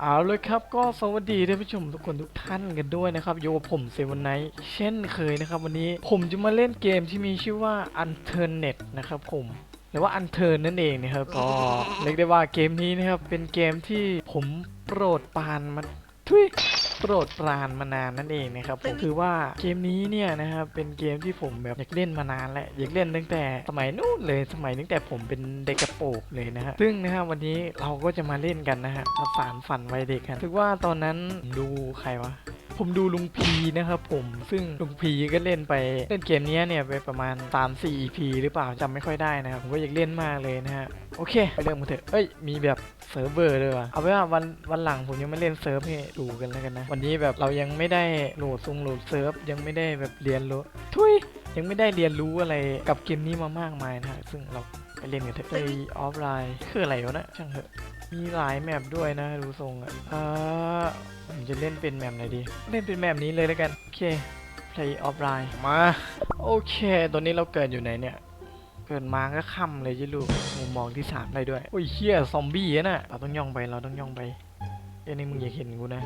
เอาเลยครับก็สวัสดีท่านผู้ชมทุกคนทุกท่านกันด้วยนะครับอยู่กับผมเซวันไนท์เช่นเคยนะครับ วันนี้ผมจะมาเล่นเกมที่มีชื่อว่า u n t u r n e t นะครับผมหรือว่า u n t u r n นั่นเองนะครับก็เรียกได้ว่าเกมนี้นะครับเป็นเกมที่ผมโปรดปานมันทุย โปรดปรานมานานนั่นเองนะครับผมคือว่าเกมนี้เนี่ยนะครับเป็นเกมที่ผมแบบอยากเล่นมานานแล้วอยากเล่นตั้งแต่สมัยนู้นเลยสมัยตั้งแต่ผมเป็นเด็กกระโปรงเลยนะฮะซึ่งนะครับวันนี้เราก็จะมาเล่นกันนะฮะมาสารฝันวัยเด็กกันถือว่าตอนนั้นดูใครวะ ผมดูลุงพีนะครับผมซึ่งลุงพีก็เล่นไปเล่นเกมนี้เนี่ยไปประมาณ 3-4 EP หรือเปล่าจำไม่ค่อยได้นะครับผมก็อยากเล่นมากเลยนะฮะโอเคไปเริ่มกันเถอะเอ้ยมีแบบเซิร์ฟเวอร์ด้วยว่ะเอาไว้ว่าวันวันหลังผมยังไม่เล่นเซิร์ฟให้ดูกันแล้วกันนะ วันนี้แบบเรายังไม่ได้โหลดซุงโหลดเซิร์ฟยังไม่ได้แบบเรียนรู้ทุยยังไม่ได้เรียนรู้อะไรกับเกมนี้มามากมายนะฮะซึ่งเราไปเล่นกันเถอะไปออฟไลน์คืออะไรวะนะช่างเถอะ มีหลายแมปด้วยนะดูทรงอะเอ่อผมจะเล่นเป็นแมปไหนดี เล่นเป็นแมปนี้เลยแล้วกัน โอเค play offline มา โอเคตอนนี้เราเกิดอยู่ไหนเนี่ย เกิดมาก็ค่ำเลยจิลูกมุมมองที่สามเลยด้วย โอ้ยเฮียซอมบี้อะน่ะ เราต้องย่องไป เราต้องย่องไป เอ้ยนี่มึงอย่าเห็นกูนะ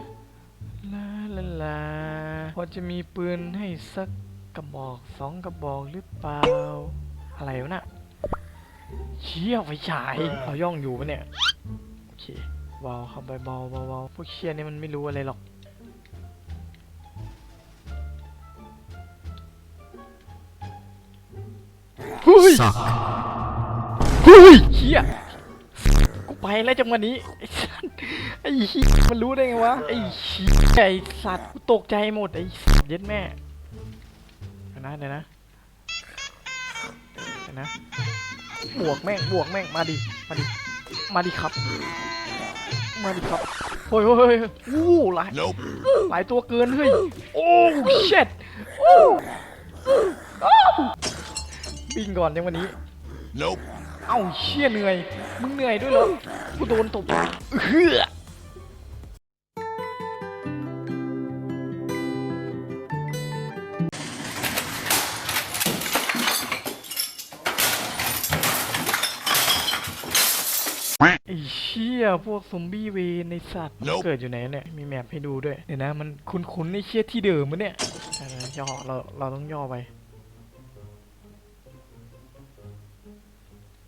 ลาลาลา พอจะมีปืนให้สักกระบอกสองกระบอกหรือเปล่า อะไรวะน่ะเชี่ยไฟฉาย เราย่องอยู่ปะเนี่ยโอ เคเบาครับเบาเบาเบาพวกเชียนี่มันไม่รู้อะไรหรอกเฮ้ย suck เฮ้ยเฮียกูไปแล้วจังวันนี้ไอ้สัตว์ไอ้เฮียมันรู้ได้ไงวะ ไอ้เฮียไอ้สัตว์กูตกใจหมด ไอ้สัตว์เย็ดแม่เดี๋ยวนะเดี๋ยวนะเดี๋ยวนะ บวกแม่ง บวกแม่ง มาดิ มาดิ มาดิครับ มาดิครับเฮ้ยเฮ้ยเฮ้ยเฮ้ยอู้หลาย nope หลายตัวเกินเฮ้ยโอ้เช็ดโอ้โอ้บินก่อนในวันนี้ nope เอ้าเชี่ยเหนื่อยมึงเหนื่อยด้วยเหรอกูโดนตบเฮือ ไอ้เชี่ยพวกซอมบี้เวนในสัตว์ Nope เกิดอยู่ไหนเนี่ย มีแมพให้ดูด้วย เดี๋ยวนะ มันคุ้นๆในเชี่ยที่เดิมมะเนี่ยเดี๋ยวนะย่อเราเราต้องย่อไป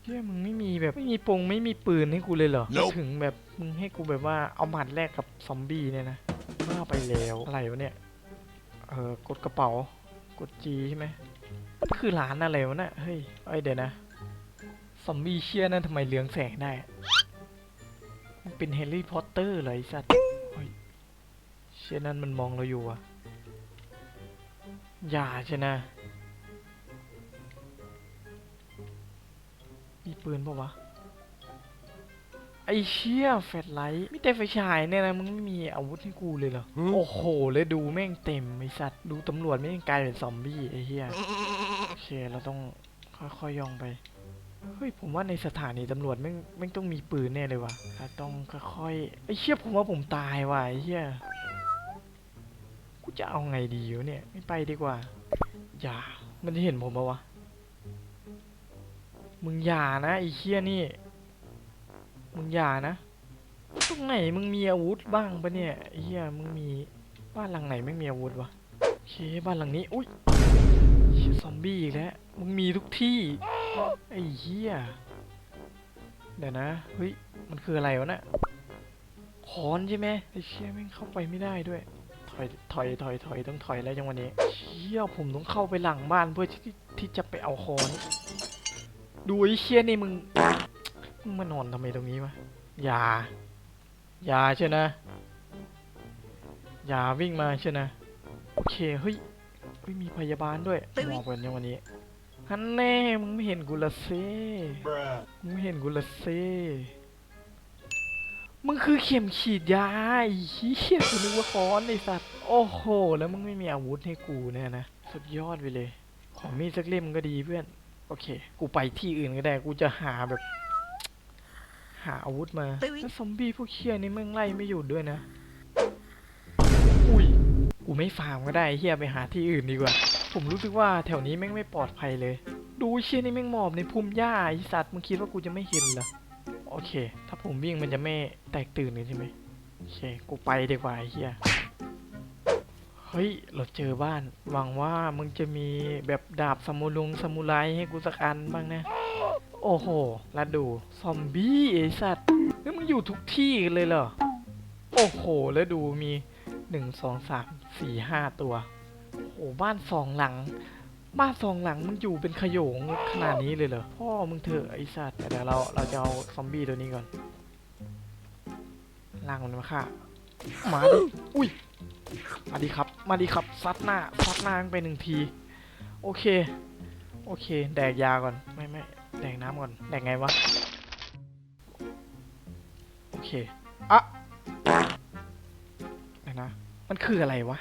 เชี่ยมึงไม่มีแบบไม่มีปงไม่มีปืนให้กูเลยเหรอ Nope ถึงแบบมึงให้กูแบบว่าเอาหมัดแลกกับซอมบี้เนี่ยนะว่าไปแล้วอะไรวะเนี่ยเออกดกระเป๋ากดจีใช่ไหมคือร้านอะไรวะน่ะเฮ้ยเอ้ยเดี๋ยวนะ ซอมบี้เชี่ยนั่นทำไมเลืองแสงได้ มันเป็นแฮร์รี่พอตเตอร์เลยไอ้สัตว์เฮ้ยเชี่ยนั่นมันมองเราอยู่อะอย่าใช่นะ มีปืนปะวะ ไอเชี่ยแฟลชไลท์มีแต่ไฟฉายเนี่ยนะมึงไม่มีอาวุธให้กูเลยเหรอหืมโอ้โหแล้วดูแม่งเต็มไอสัตว์ ดูตำรวจไม่งกลายเป็นซอมบี้ไอเฮียโอเคเราต้องค่อยๆย่องไป เฮ้ยผมว่าในสถานีตำรวจแม่งแม่ต้องมีปืนแน่เลยว่ะต้องค่อยๆไอเชี่ยผมว่าผมตายว่ะไอเฮียกูจะเอาไงดีวะเนี่ยไม่ไปดีกว่า อย่า มันจะเห็นผมปะวะ มึงอย่านะไอ้เชี่ยนี่ มึงอย่านะตรงไหนมึงมีอาวุธบ้างปะเนี่ยไอ้เฮียมึงมีบ้านหลังไหนไม่มีอาวุธวะโอเคบ้านหลังนี้ อุ้ย ซอมบี้อีกแล้ว มึงมีทุกที่ ไอ้เฮียเดี๋ยวนะ เฮ้ย มันคืออะไรวะน่ะค้อนใช่ไหมไอ้เชี่ยแม่งเข้าไปไม่ได้ด้วย ถอย ถอย ถอย ถอย ต้องถอยแล้วจังวันนี้ เชี่ยผมต้องเข้าไปหลังบ้านเพื่อที่ที่จะไปเอาค้อน ดูไอ้เชี่ยนี่มึง มึงมานอนทำไมตรงนี้วะ อย่า อย่าใช่นะ อย่าวิ่งมาใช่นะ โอเค เฮ้ย เฮ้ยมีพยาบาลด้วยหมอบกันยังวันนี้ฮันแน่มึงไม่เห็นกูละเซ bruh มึงไม่เห็นกูละเซมึงคือเข็มฉีดยาไอ้เหี้ยกูนึกว่าค้อนไอ้สัตว์ โอ้โห แล้วมึงไม่มีอาวุธให้กูเนี่ยนะ สุดยอดไปเลย ขอมีดสักเล่มก็ดีเพื่อน โอเค กูไปที่อื่นก็ได้ กูจะหาแบบ หาอาวุธมาแล้วซอมบี้พวกเคียนี่แม่งไล่ไม่หยุดด้วยนะอุ้ย กูไม่ฟาร์มก็ได้เฮียไปหาที่อื่นดีกว่า ผมรู้สึกว่าแถวนี้แม่งไม่ปลอดภัยเลย ดูเชี่ยนี่แม่งหมอบในพุ่มหญ้าไอสัตว์มึงคิดว่ากูจะไม่เห็นเหรอโอเค ถ้าผมวิ่งมันจะไม่แตกตื่นเลยใช่ไหมโอเค กูไปดีกว่าไอเฮียเฮ้ย เราเจอบ้าน หวังว่ามึงจะมีแบบดาบสมุลุงสมุไรให้กูสักอันบ้างนะ โอ้โหแล้วดู ซอมบี้ไอสัตว์นี่มึงอยู่ทุกที่เลยเหรอ โอ้โห แล้วดูมี หนึ่งสองสามสี่ห้าตัวโอ้โหบ้านสองหลัง บ้านสองหลังมึงอยู่เป็นขโยงขนาดนี้เลยเหรอพ่อมึงเถอะไอ้สัตว์แต่เดี๋ยวเราเราจะเอาซอมบี้ตัวนี้ก่อนล่างมันมาค่ะมาดิอุ้ยมาดิครับ มาดิครับซัดหน้าซัดหน้าไปหนึ่งที โอเค โอเค แดกยาก่อนไม่ไม่แดกน้ำก่อนแดกไงวะ โอเค อะ ดี๋ยวนะ มันคืออะไรวะ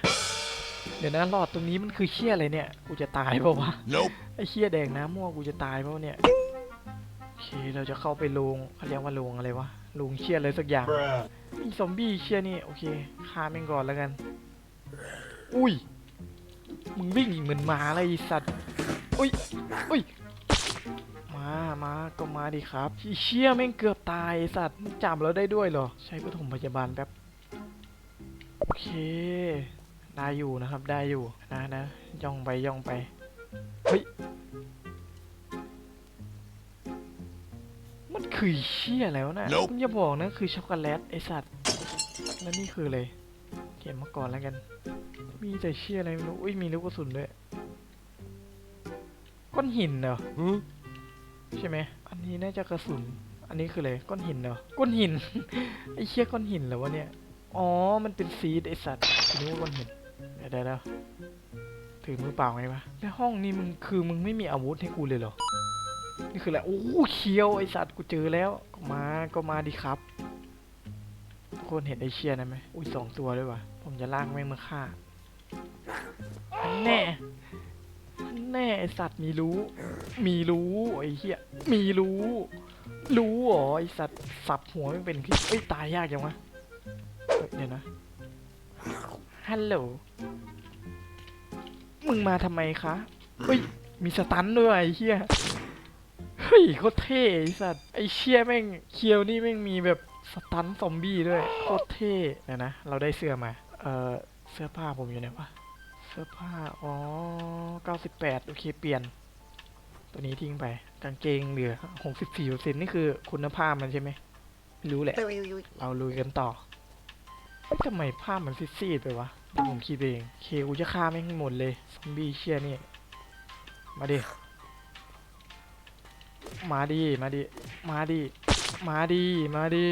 เดี๋ยวนะหลอดตรงนี้มันคือเชี่ยอะไรเนี่ย กูจะตายเปล่าวะ Nope. ไอ้เชี่ยแดงน้ำมั่วกูจะตายเปล่าเนี่ยโอเคเราจะเข้าไปโรงเขาเรียกว่าโรงอะไรวะ โรงเชี่ยอะไรสักอย่าง Bruh. มีซอมบี้เชี่ยนี่ โอเคฆ่าแม่งก่อนแล้วกัน อุ้ย มึงวิ่งเหมือนหมาเลยไอ้สัตว์ อุ้ย อุ้ยมามาก็มาดิครับไอ้เชี่ยแม่งเกือบตายไอ้สัตว์มึงจับเราได้ด้วยเหรอ ใช้ปฐมพยาบาลแป๊บ โอเค ได้อยู่นะครับ ได้อยู่นะนะย่องไปย่องไป เฮ้ย มันคือเชี่ยแล้วะนะ Nope มึงอย่าบอกนะ คือช็อกโกแลตไอสัตว์ แล้วนี่คืออะไร เก็บมาก่อนแล้วกัน มีแต่เชี่ยอะไรไม่รู้ อุ้ย มีลูกกระสุนด้วย ก้อนหินเหรอ Huh? ใช่ไหม อันนี้น่าจะกระสุน อันนี้คืออะไร ก้อนหินเหรอ ก้อนหิน ไอเชี่ยก้อนหินเหรอวะเนี่ย อ๋อ มันเป็นซีดไอสัตว์นึกว่าก้อนหินเดี๋ยวเดี๋ยวถือมือเปล่าไงวะ แล้วห้องนี้มึงคือมึงไม่มีอาวุธให้กูเลยเหรอ นี่คืออะไร โอ้เคียวไอสัตว์กูเจอแล้วก็มา ก็มาดิครับ ทุกคนเห็นไอเชียนะไหมอุ้ยสองตัวด้วยวะผมจะล่างแม่งมาฆ่าแน่แน่ไอสัตว์มีรู้ มีรู้ไอเหี้ย มีรู้ รู้เหรอไอสัตว์สับหัวไม่เป็นคือเอ้ยตายยากจังวะ เอ้ยเดี๋ยวนะ ฮัลโหล มึงมาทำไมคะ เฮ้ย มีสตันด้วยไอ้เหี้ย เฮ้ยโคตรเท่ไอ้สัตว์ ไอ้เชี่ยแม่งเคียวนี่แม่งมีแบบสตันซอมบี้ด้วยโคตรเท่เดี๋ยวนะ เราได้เสื้อมา เอ่อ เสื้อผ้าผมอยู่ไหนวะ เสื้อผ้า อ๋อ98 โอเค เปลี่ยน ตัวนี้ทิ้งไป กางเกงเหลือ 64%นี่คือคุณภาพมันใช่ไหมไม่รู้แหละ เราลุยกันต่อเฮ้ย ทำไมภาพมันซีดๆไปวะเดี๋ยวผมคิดเอง เคกูจะฆ่าแม่งให้หมดเลยซอมบี้เชี่ยนี่ มาดิ มาดิ มาดิ มาดิ มาดิ มาดิ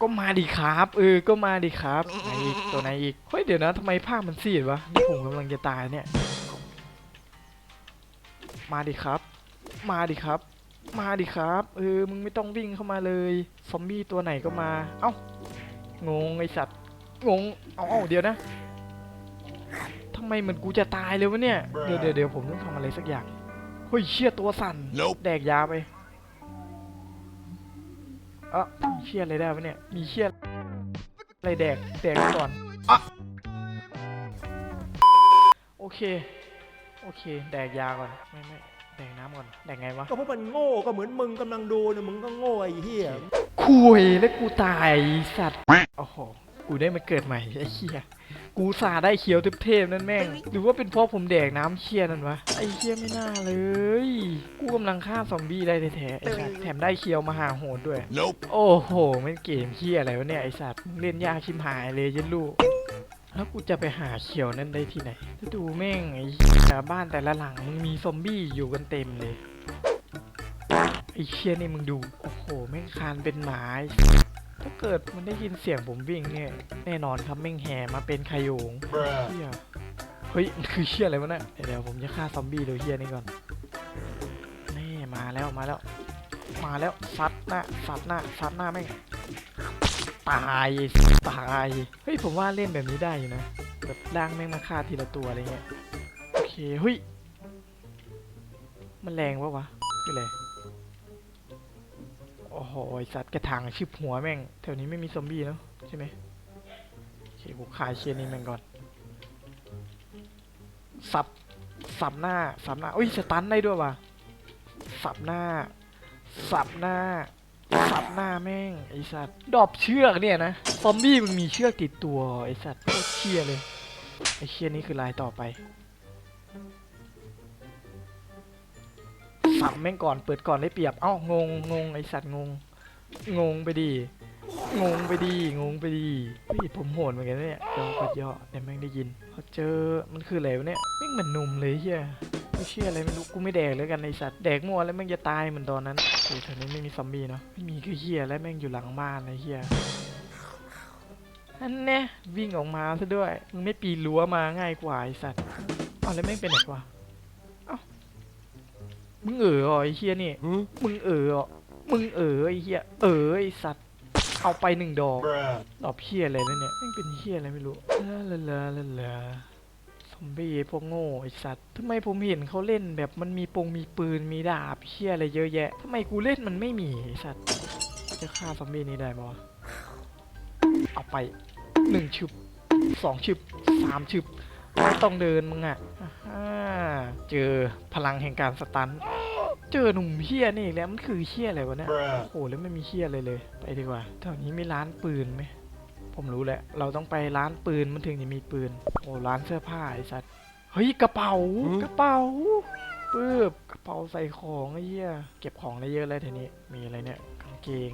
ก็มาดิครับเออ ก็มาดิครับไหนอีกตัวไหนอีก เฮ้ยเดี๋ยวนะทำไมภาพมันซีดวะนี่ผมกำลังจะตายเนี่ย มาดิครับ มาดิครับ มาดิครับเออมึงไม่ต้องวิ่งเข้ามาเลย ซอมบี้ตัวไหนก็มา เอ้างงไอสัตว์ งงเอาเอาเดี๋ยวนะทำไมเหมือนกูจะตายเลยวะเนี่ย เดี๋ยวเดี๋ยวเดี๋ยวผมต้องทำอะไรสักอย่าง เฮ้ยเชี่ยตัวสั่น Nope. แดกยาไปเอะมีเชี่ยอะไรได้วะเนี่ย มีเชี่ยอะไรแดก แดกไปก่อนอะโอเค โอเค แดกยาก่อน ไม่ไม่แดกน้ำก่อน แดกไงวะ ก็เพราะมันโง่ก็เหมือนมึงกำลังดูเนี่ยมึงก็โง่ไอ้เหี้ยคุยแล้วกูตายไอ้สัตว์ โอ้โห กูได้มาเกิดใหม่ไอ้เหี้ยกูสาได้เขียวเทพๆนั่นแม่ง หรือว่าเป็นเพราะผมแดกน้ำเชี่ยนั่นวะ ไอ้เชี่ยไม่น่าเลย กูกำลังฆ่าซอมบี้ได้แท้ๆไอ้สัตว์แถมได้เคียวมาหาโหดด้วย Nope. โอ้โหไม่งเกมเฮียอะไรวะเนี่ยไอสัตว์เล่นยากชิมหายเลยยันลูกแล้วกูจะไปหาเขียวนั่นได้ที่ไหนแล้วดูแม่งไอ้เหี้ยบ้านแต่ละหลังมึงมีซอมบี้อยู่กันเต็มเลยไอ้เชี่ยนี่มึงดู โอ้โห แม่งคานเป็นหมาไอ้ ถ้าเกิดมันได้ยินเสียงผมวิ่งเนี่ย แน่นอนครับแม่งแห่มาเป็นขโยง Bruh. เฮียเฮ้ยมันคือเชี่ยอะไรวะเนี่ยเดี๋ยวผมจะฆ่าซอมบี้โดยเฮียนี่ก่อน นี่มาแล้วมาแล้ว มาแล้วซัดหน้าซัดหน้าซัดหน้าแม่งตายตายเฮ้ยผมว่าเล่นแบบนี้ได้อยู่นะแบบล่างแม่งมาฆ่าทีละตัวอะไรเงี้ยโอเคเฮ้ยมันแรงปะวะคืออะไร โอ้โหสัตว์กระถางชิบหัวแม่ง แถวนี้ไม่มีซอมบี้เนาะใช่ไหมโอเคกูฆ่าเชียนี่แม่งก่อน สับ สับหน้า สับหน้าอุ้ยสตันได้ด้วยว่ะ สับหน้า สับหน้า สับหน้าแม่งไอสัตว์ ดอบเชือกเนี่ยนะ ซอมบี้มึงมีเชือกติดตัวไอสัตว์โคตรเชี่ยเลย ไอเชี่ยนี่คือลายต่อไป สับแม่งก่อนเปิดก่อนได้เปรียบ เอ้างงงงไอสัตว์งง งงไปดีงงไปดีงงไปดีเฮ้ยผมโหดเหมือนกันเนี่ยยอกดย่อแต่แม่งได้ยินพอเจอมันคืออะไรวะเนี่ยแม่งเหมือนหนุ่มเลยเฮียไม่เชื่ออะไรไม่รู้กูไม่แดกเลยกันไอสัตว์แดกมัวแล้วแม่งจะตายเหมือนตอนนั้นโอ้ยแถวนี้ไม่มีซอมบี้เนาะไม่มีคือเฮียแล้วแม่งอยู่หลังบ้านเลยเฮียอันเนี้ยวิ่งออกมาซะด้วยมึงไม่ปีนรั้วมาง่ายกว่าไอสัตว์เอาแล้วแม่งเป็นไหนวะ มึงเอ๋อเหรอไอเฮียนี่ มึงเออเหรอมึงเออไอเฮียเออไอสัตว์ เอาไปหนึ่งดอก Bruh. ดอกเฮียอะไรแล้วเนี่ยแม่งเป็นเฮียอะไรไม่รู้ลาลาลาลาลาซอมบี้พวกโง่ไอสัตว์ทำไมผมเห็นเขาเล่นแบบมันมีปงมีปืนมีดาบเฮียอะไรเยอะแยะทำไมกูเล่นมันไม่มีไอสัตว์ จะฆ่าซอมบี้นี้ได้ปะวะเอาไปหนึ่งชึบสองชึบสามชึบ ไม่ต้องเดินมึงอะอ่าเจอพลังแห่งการสตัน เจอหนุ่มเฮี้ยนี่อีกแล้วมันคือเฮี้ยอะไรวะเนี่ย Bruh. โอ้โหแล้วไม่มีเฮี้ยอะไรเลย ไปดีกว่าแถวนี้มีร้านปืนไหม ผมรู้แหละ เราต้องไปร้านปืนมันถึงจะมีปืน โอ้ร้านเสื้อผ้าไอ้สัตว์เฮ้ยกระเป๋าหืมกระเป๋าปื๊บกระเป๋าใส่ของไอ้เหี้ยเก็บของได้เยอะเลยทีนี้ มีอะไรเนี่ยกางเกง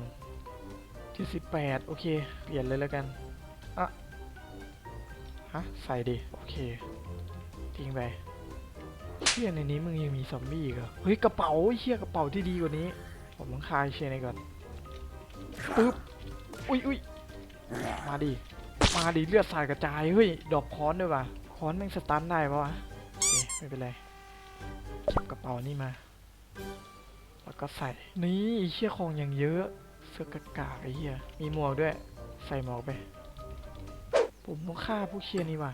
ที่สิบแปดโอเค เปลี่ยนเลยแล้วกันอะ ฮะ ใส่ดิ โอเคทิ้งไปเชี่ยในนี้มึงยังมีซอมบี้อีกเหรอ เฮ้ย กระเป๋าเชี่ยกระเป๋าที่ดีกว่านี้ ผมต้องคายเชยในก่อนปึ๊บ อุ้ยอุ้ยมาดิ มาดิ เลือดสาดกระจาย เฮ้ย ดอกค้อนด้วยว่ะ ค้อนแม่งสตันได้ปะวะโอเคไม่เป็นไรเก็บกระเป๋านี่มา แล้วก็ใส่ นี้เชี่ยของอย่างเยอะ เสื้อกากาไอ้เหี้ย มีหมวกด้วย ใส่หมวกไป ผมต้องฆ่าพวกเชี่ยนี่ว่ะ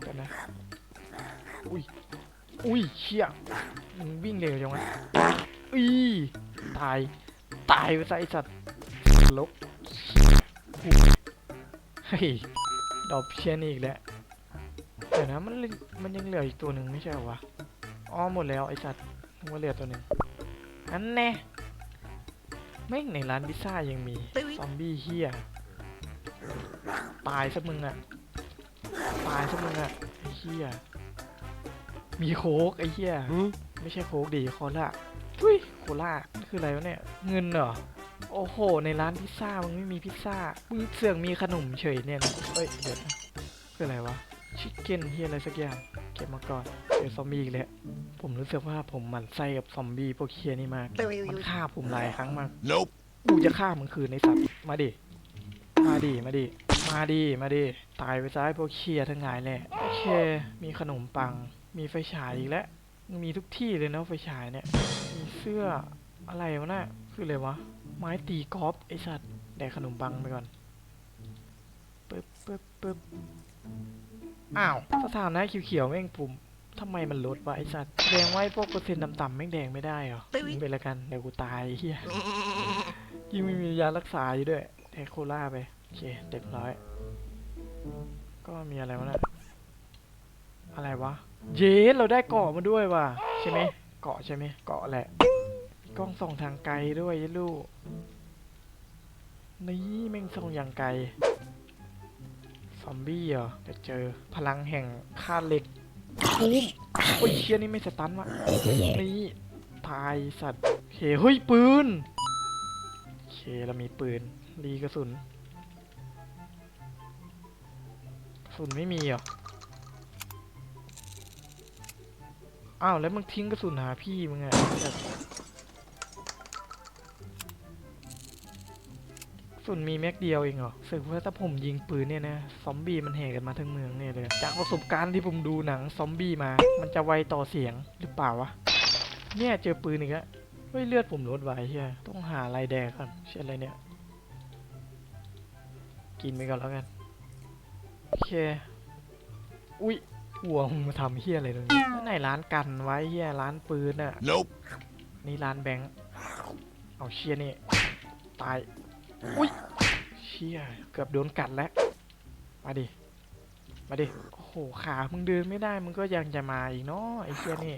เดี๋ยวนะอุ้ยอุ้ยเชี่ยมึงวิ่งเร็วจังวะอีตาย ตายไปซะไอสัตว์ลกเฮ้ยดอกเชียนี่อีกแล้วเดี๋ยวนะมันเหลือมันยังเหลืออีกตัวหนึ่งไม่ใช่เหรอวะอ๋อหมดแล้วไอสัตว์นึกว่าเหลือตัวหนึ่งอันแน่แม่งในร้านพิซซ่ายังมี ซอมบี้เฮีย ตายซะมึงอะตายซะมึงอะไอ้เฮียมีโค้กไอ้เฮียไม่ใช่โค้กดีโคลาทุยโคลานี่คืออะไรวะเนี่ย เงินเหรอโอ้โห ในร้านพิซซ่ามึงไม่มีพิซซ่ามึงเสือกมีขนมเฉยเนี่ยนะเอ้ยเดี๋ยวนะคืออะไรวะชิคเก้นเฮียอะไรสักอย่างเก็บมาก่อนเดี๋ยวซอมบี้อีกแล้วผมรู้สึกว่าผมหมั่นไส้กับซอมบี้พวกเฮียนี่มากมันฆ่าผมหลายครั้งมาก Nope. กูจะฆ่ามึงคืนในสัตว์มาดิมาดิมาดิ มาดิมาดิตายไปซ้ายพวกเคียทั้งหลายแหละโอเค มีขนมปัง มีไฟฉายอีกแล้ว มีทุกที่เลยนะไฟฉายเนี่ย มีเสื้ออะไรวะน่ะคืออะไรวะ ไม้ตีกอล์ฟไอสัตว์แดกขนมปังไปก่อนปึ๊บปึ๊บปึ๊บอ้าวสถานะเขียวๆแม่งปุ่มทำไมมันลดวะไอสัตว์แดงไว้พวกเปอร์เซ็นต์ต่ำๆแม่งแดงไม่ได้เหรอมึงเป็นละกันเดี๋ยวกูตายไอ้เฮียยิ่งไม่มียารักษาอยู่ด้วย เทคโคล่าไป โอเค เรียบร้อย ก็มีอะไรวะเนะอะไรวะ เยสเราได้เกาะมาด้วยว่ะ ใช่ไหมเกาะใช่ไหมเกาะแหละกล้องส่องทางไกลด้วยยะลูกนี่แม่งส่องอย่างไกล ซอมบี้เหรอจะเจอพลังแห่งคาเหล็กปุ้มโอ้ยเชี่ยนี่ไม่สตันวะนี่ตายสัตว์เฮ้ยปืนโอเคเรามีปืน รีกระสุนกระสุนไม่มีเหรอ อ้าว แล้วมึงทิ้งกระสุนหาพี่มึงอะแบบกระสุนมีแม็กเดียวเองเหรอสึกว่าถ้าผมยิงปืนเนี่ยนะ ซอมบี้มันแห่กันมาทั้งเมืองเนี่ยเลย จากประสบการณ์ที่ผมดูหนังซอมบี้มา มันจะไวต่อเสียงหรือเปล่าวะ เนี่ยเจอปืนอีกแล้วเฮ้ยเลือดผมลดไว้เฮียต้องหาอะไรแดกก่อนเช่นอะไรเนี่ย กินไปก่อนแล้วกัน โอเค อุ้ยหัวมึงมาทำเฮียอะไรตรงนี้แล้วไหนร้านกันไว้เฮียร้านปืนอะ Nope. นี่ร้านแบงค์เอาเชียนี่ ตาย อุ้ยเชียเกือบโดนกัดแล้ว มาดิ มาดิ โอ้โห ขา มึงเดินไม่ได้ มึงก็ยังจะมาอีกเนาะไอ้เชียนี่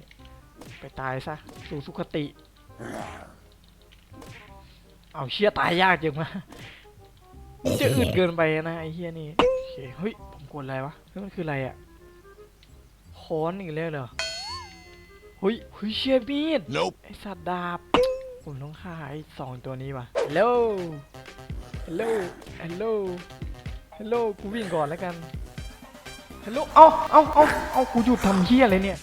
ไปตายซะ สู่สุคติ เอาเชี่ยตายยากจังวะมัน จะอึดเกินไปนะไอ้เฮียนี่โอเคเฮ้ยผมกดอะไรวะเฮ้ยมันคืออะไรอะค้อนอีกแล้วเหรอเฮ้ยเฮ้ยเชี่ยมีด Nope. ไอสัตว์ดาบ ผมต้องฆ่าไอ้สองตัวนี้ว่ะฮัลโหลฮัลโหลฮัลโหลฮัลโหลกูวิ่งก่อนแล้วกันฮัลโหลเอ้าเอ้าเอ้าเอ้ากูหยุดทำเฮียอะไรเนี่ย